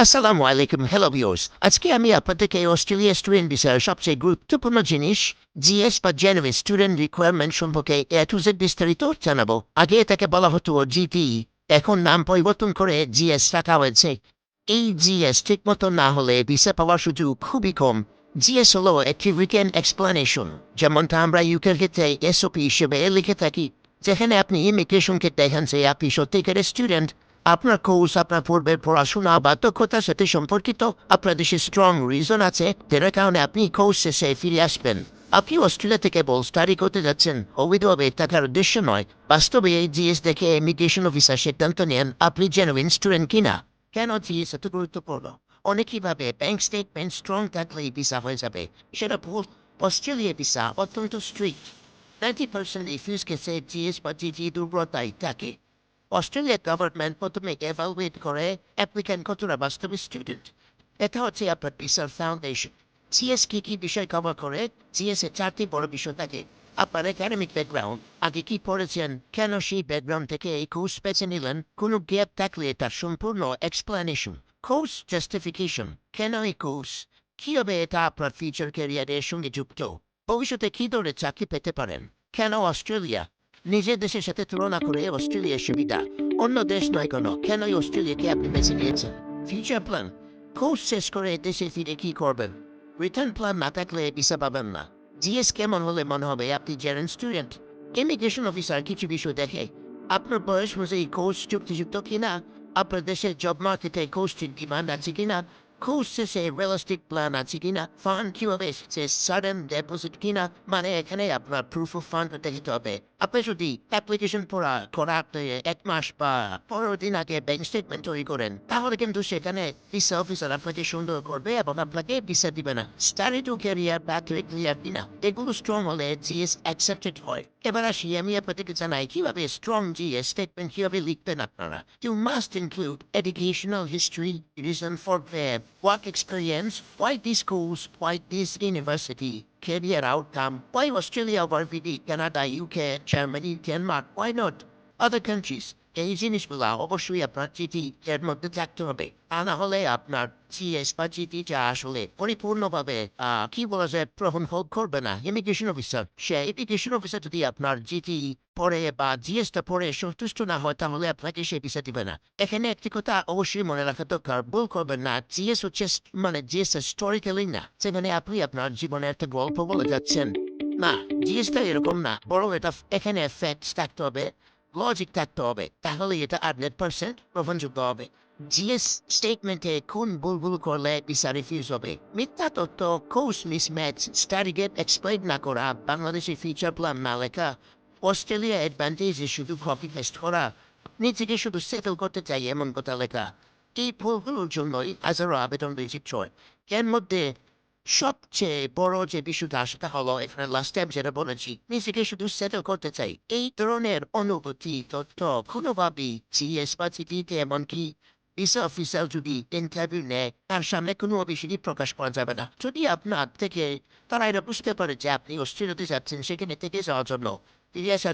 আসসালামু আলাইকুম hello viewers আজকে আমি আপনাদেরকে অস্ট্রেলিয়া স্টুডেন্ট বিষয়ের সবচেয়ে গুরুত্বপূর্ণ জিনিস জিএস বা জেনুইন স্টুডেন্ট রিকোয়ারমেন্ট সম্পর্কে এ টু জেড বিস্তারিত জানাব আগে এটাকে বলা হতো জিটি এখন নাম পরিবর্তন করে জিএস রাখা হয়েছে এই জিএস ঠিক মতো না হলে ভিসা পাওয়ার সুযোগ খুবই কম জিএস হলো একটি রিটেন এক্সপ্লানেশন যেমনটা আমরা ইউকের ক্ষেত্রে এসওপি হিসেবে লিখে থাকি যেখানে আপনি ইমিগ্রেশনকে দেখেন যে আপনি সত্যিকারের স্টুডেন্ট আপনার কোর্স আপনার পূর্বের পড়াশোনা বা দক্ষতার সাথে সম্পর্কিত। আপনার দেশে স্ট্রং রিজন আছে যেটার কারণে আপনি কোর্স শেষে ফিরে আসবেন। আপনি অস্ট্রেলিয়া থেকে বল স্টাডি করতে যাচ্ছেন। অবৈধভাবে টাকার উদ্দেশ্য নয়। বাস্তবে এই জিএস দেখে ইমিগ্রেশন অফিসার সিদ্ধান্ত নেন, আপনি জেনুইন স্টুডেন্ট কিনা। কেন জিএস এত গুরুত্বপূর্ণ? অনেকেই ভাবে ব্যাংক স্টেটমেন্ট স্ট্রং থাকলেই ভিসা হয়ে যাবে। সেটা ভুল। অস্ট্রেলিয়া ভিসা অত্যন্ত স্ট্রিক্ট নাইনটি পার্সেন্ট রিফিউজ কেসে জিএস বা জিজি দুর্বলতাই থাকে। অস্ট্রেলিয়া গভর্নমেন্ট প্রথমে এভালুয়েট করে অ্যাপ্লিক্যান্ট কতটা বাস্তবে স্টুডেন্ট এটা হচ্ছে আপনার ভিসার ফাউন্ডেশন জিএস কি কি বিষয় কভার করে জিএস এর চারটি বড় বিষয় থাকে আপনার একাডেমিক ব্যাকগ্রাউন্ড আগে কি পড়েছেন কেন সেই ব্যাকগ্রাউন্ড থেকে এই কোর্স বেছে নিলেন কোনো গ্যাপ থাকলে তার সম্পূর্ণ এক্সপ্লানেশন কোর্স জাস্টিফিকেশন কেন এই কোর্স কীভাবে এটা আপনার ফিউচার ক্যারিয়ারের সঙ্গে যুক্ত ভবিষ্যতে কি ধরনের চাকরি পেতে পারেন কেন অস্ট্রেলিয়া নিজের দেশের সাথে তুলনা করে অস্ট্রেলিয়ার সুবিধা। অন্য দেশ নয় কোনো। কেনই অস্ট্রেলিয়াকে আপনি বেছে নিয়েছেন? ফিউচার প্ল্যান কোর্স শেষ করে দেশে ফিরে কি করবেন? রিটার্ন প্ল্যান না থাকলে ভিসা পাবেন না। জিএস কেমন হলে মনে হবে আপনি জেরেন স্টুডেন্ট ইমিগ্রেশন অফিসার কিছু বিষয় দেখে। আপনার বয়স অনুযায়ী কোর্স চুক্তিযুক্ত কিনা? আপনার দেশের জব মার্কেটে কোর্সটির ডিমান্ড আছে কিনা? কোর্স শেষে রিয়েলিস্টিক প্ল্যান আছে কিনা? ফান্ড কীভাবে এসেছে সাডেন ডেপোজিট কিনা? মানে এখানে আপনার প্রুফ অফ ফান্ড দেখতে হবে। আপনি যদি অ্যাপ্লিকেশন পড়া করাতে এক মাস বা পনেরো দিন আগে ব্যাংক স্টেটমেন্ট তৈরি করেন তাহলে কিন্তু সেখানে ভিসা অফিসার আপনাকে সুন্দর করবে এবং আপনাকে ভিসা দিবে না স্টাডি টু ক্যারিয়ার বা ক্লিয়ার কিনা এগুলো স্ট্রং হলে জিএস অ্যাকসেপ্টেড হয় এবার আসি আমি আপনাদেরকে জানাই কীভাবে স্ট্রং জিএস স্টেটমেন্ট কীভাবে লিখবেন আপনারা you must include educational history reason for ভ্যাব work experience, why these schools, why this university, career outcome, why Australia VD, Canada, UK, Germany, Denmark, why not other countries? এই জিনিসগুলো অবশ্যই আপনার চিঠি এর মধ্যে থাকতে হবে তা না হলে আপনার সিএস বা চিঠিটা আসলে পরিপূর্ণভাবে কি বলা যায় গ্রহণ করবে না ইমিগ্রেশন অফিসার সে ইমিগ্রেশন অফিসার যদি আপনার জিটি পড়ে বা জিএসটা পড়ে সন্তুষ্ট না হয়, তাহলে আপনাকে সে ভিসা দিবে না। এখানে একটি কথা অবশ্যই মনে রাখা দরকার, ভুল করবেন না। জিএস হচ্ছে মানে জিএস স্টোরি টেলিং না, সেখানে আপনি আপনার জীবনে একটা গল্প বলে যাচ্ছেন। না, জিএসটা এরকম না, বরং এটা এখানে ফ্যাক্টস থাকতে হবে লজিক থাকতে হবে তাহলে এটা হান্ড্রেড পার্সেন্ট গ্রহণযোগ্য হবে। জিএস স্টেটমেন্টে কোন ভুল ভুল করলে ভিসা রিফিউজ হবে? মিথ্যা তথ্য course mismatch study gap explain না করা বাংলাদেশের ফিউচার প্ল্যান না লেখা অস্ট্রেলিয়া অ্যাডভান্টেজে শুধু কপি পেস্ট করা নিজেকে শুধু সেটেল করতে চাই এমন কথা লেখা এই ভুলগুলোর জন্যই হাজারো আবেদন রিজিট হয় এর মধ্যে সবচেয়ে বড় যে বিষয়টা সেটা হলো এখানে লাস্ট টাইম যেটা বলেছি, নিজেকে শুধু সেটেল করতে চাই। এই ধরনের অনুভূতি তথ্য কোনোভাবেই জিএস বা চিঠিতে এমনকি ভিসা অফিসার যদি ইন্টারভিউ নেয়, তার সামনে কোনো অভিষেকই প্রকাশ করা যাবে না। যদি আপনার থেকে তারা এটা বুঝতে পারে যে আপনি অস্ট্রেলিয়াতে যাচ্ছেন, সেখানে থেকে যাওয়ার জন্য।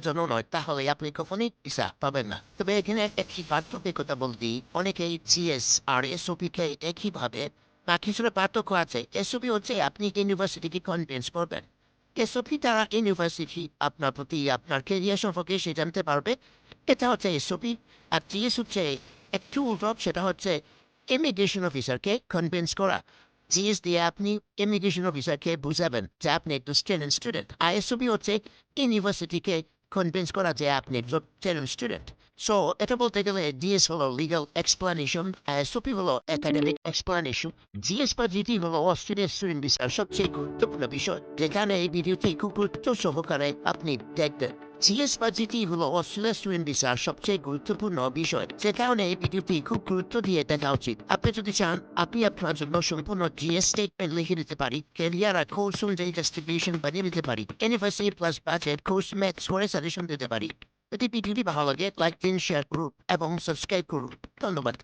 জন্য নয় তাহলে আপনি কখনই ভিসা পাবেন না তবে এখানে একটি পার্থক্যের কথা বলতে অনেকেই জিএস আর এসওপি কে একইভাবে না কিছুটা পার্থক্য আছে এসওপি হচ্ছে আপনি ইউনিভার্সিটিকে কনভিন্স করবেন এসওপি তারা ইউনিভার্সিটি আপনার প্রতি আপনার কেরিয়ার সম্পর্কে সে জানতে পারবে এটা হচ্ছে এসওপি আর জিএস হচ্ছে একটু উল্টো সেটা হচ্ছে ইমিগ্রেশন অফিসারকে কনভিন্স করা। জিএস দিয়ে আপনি ইমিগ্রেশন অফিসারকে বুঝাবেন যে আপনি একটু স্টুডেন্ট স্টুডেন্ট আর এসওপি হচ্ছে ইউনিভার্সিটিকে কনভিন্স করা যে আপনি একজন স্টুডেন্ট সো এটা বলতে গেলে ডিএস হলো লিগাল এক্সপ্লানেশন আর এসওপি হলো একাডেমিক এক্সপ্লানেশন জিএস বা জিটি হলো অস্ট্রেলিয়ার স্টুডেন্ট বিষয় সবচেয়ে গুরুত্বপূর্ণ বিষয় যেখানে এই ভিডিওটি খুব গুরুত্ব সহকারে আপনি দেখবেন জিএস বা জিটি হলো স্টুডেন্ট ভিসার সবচেয়ে গুরুত্বপূর্ণ বিষয়। যে কারণে এই ভিডিওটি খুব গুরুত্ব দিয়ে দেখা উচিত। আপনি যদি চান, আপনি আপনার জন্য সম্পূর্ণ জিএস স্টেটমেন্ট লিখে দিতে পারি। ক্যারিয়ার আর কোর্স অনুযায়ী জাস্টিফিকেশন বানিয়ে দিতে পারি। University plus budget course maths করে সাজেশন দিতে পারি। যদি ভিডিওটি ভালো লাগে। লাইক দিন শেয়ার করুন এবং সাবস্ক্রাইব করুন। ধন্যবাদ।